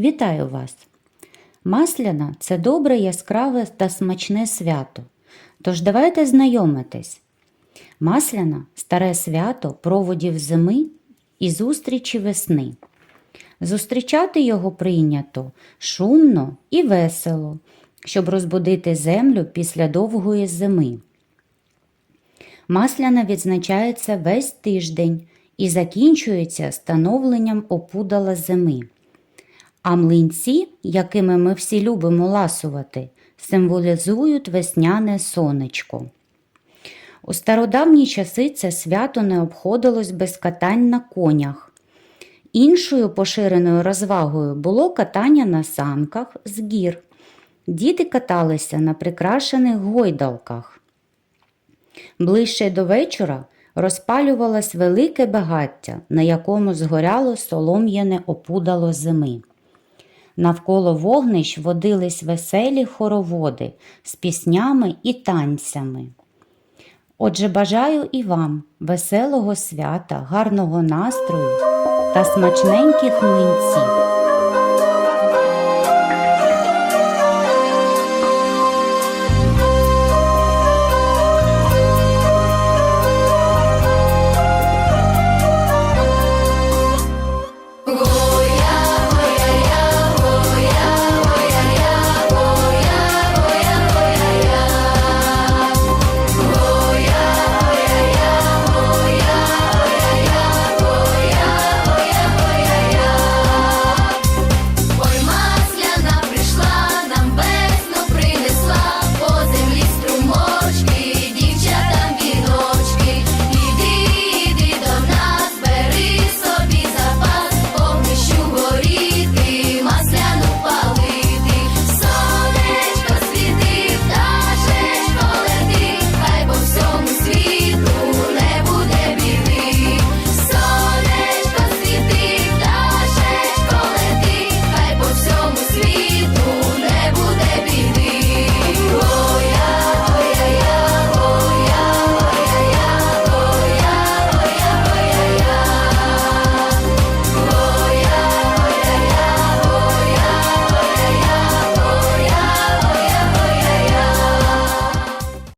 Вітаю вас! Масляна це добре, яскраве та смачне свято. Тож давайте знайомитись. Масляна старе свято проводів зими і зустрічі весни. Зустрічати його прийнято шумно і весело, щоб розбудити землю після довгої зими. Масляна відзначається весь тиждень і закінчується становленням опудала зими. А млинці, якими ми всі любимо ласувати, символізують весняне сонечко. У стародавні часи це свято не обходилось без катань на конях. Іншою поширеною розвагою було катання на санках з гір. Діти каталися на прикрашених гойдалках. Ближче до вечора розпалювалось велике багаття, на якому згоряло солом'яне опудало зими. Навколо вогнищ водились веселі хороводи з піснями і танцями. Отже, бажаю і вам веселого свята, гарного настрою та смачненьких млинців.